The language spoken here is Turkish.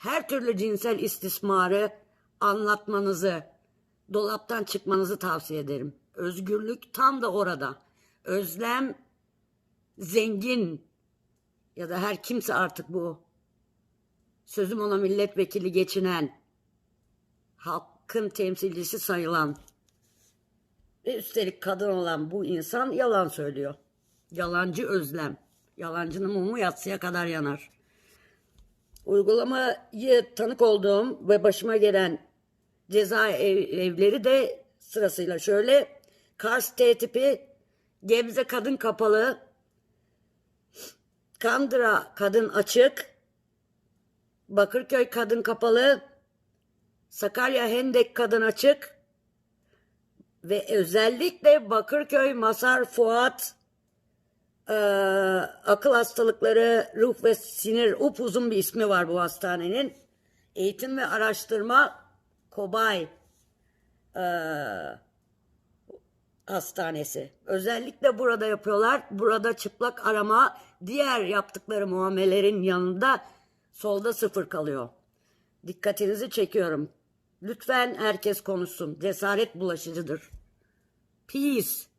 her türlü cinsel istismarı anlatmanızı, dolaptan çıkmanızı tavsiye ederim. Özgürlük tam da orada. Özlem zengin ya da her kimse artık bu sözüm ona milletvekili geçinen halkın temsilcisi sayılan ve üstelik kadın olan bu insan yalan söylüyor. Yalancı özlem. Yalancının mumu yatsıya kadar yanar. Uygulamayı tanık olduğum ve başıma gelen ceza ev- evleri de sırasıyla şöyle. Kars T tipi, Gebze kadın kapalı, Kandıra kadın açık, Bakırköy kadın kapalı, Sakarya Hendek kadın açık ve özellikle Bakırköy Masar Fuat eee, akıl hastalıkları, ruh ve sinir upuzun bir ismi var bu hastanenin. Eğitim ve araştırma Kobay eee, hastanesi. Özellikle burada yapıyorlar. Burada çıplak arama diğer yaptıkları muamelelerin yanında solda sıfır kalıyor. Dikkatinizi çekiyorum. Lütfen herkes konuşsun. Cesaret bulaşıcıdır. Peace.